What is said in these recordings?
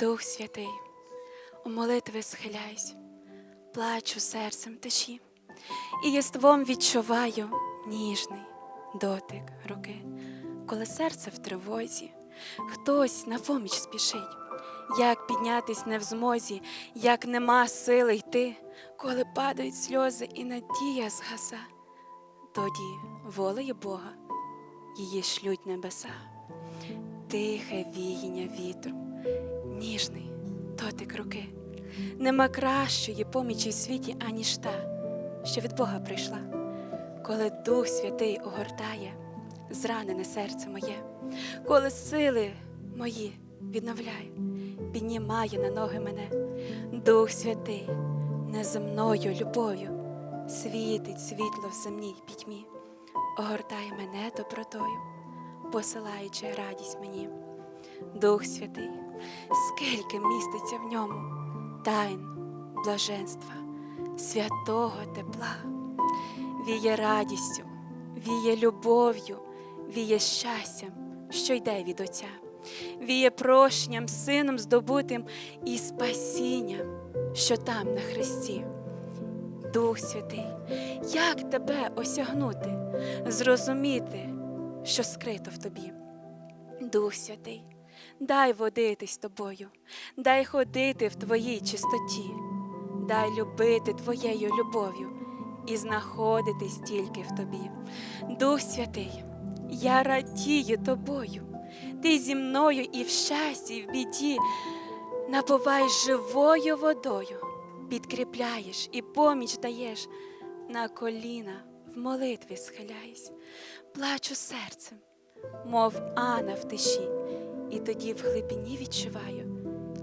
Дух Святий, у молитви схиляюсь, плачу серцем тиші, і єством відчуваю ніжний дотик руки, коли серце в тривозі, хтось на поміч спішить, як піднятись не в змозі, як нема сили йти, коли падають сльози і надія згаса, тоді волею Бога її шлють небеса, тихе віяння вітру, ніжний дотик руки. Нема кращої помічі в світі, аніж та, що від Бога прийшла, коли Дух Святий огортає зранене серце моє, коли сили мої відновляє, піднімає на ноги мене, Дух Святий неземною любов'ю світить світло в земній пітьмі, огортає мене добротою, посилаючи радість мені. Дух Святий, скільки міститься в ньому тайн блаженства, святого тепла, віє радістю, віє любов'ю, віє щастям, що йде від Отця, віє прощенням, сином здобутим і спасінням, що там на Христі. Дух Святий, як тебе осягнути, зрозуміти, що скрито в тобі. Дух Святий, дай водитись тобою, дай ходити в твоїй чистоті, дай любити твоєю любов'ю і знаходитись тільки в тобі. Дух Святий, я радію тобою, ти зі мною і в щасті, і в біді. Напувай живою водою, підкріпляєш і поміч даєш, на коліна в молитві схиляюсь, плачу серцем, мов Анна в тиші, і тоді в глибині відчуваю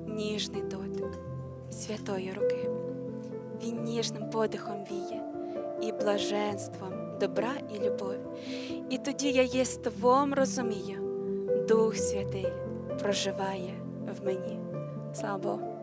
ніжний дотик святої руки. Він ніжним подихом віє і блаженством добра і любові. І тоді я єством розумію, Дух Святий проживає в мені. Слава Богу.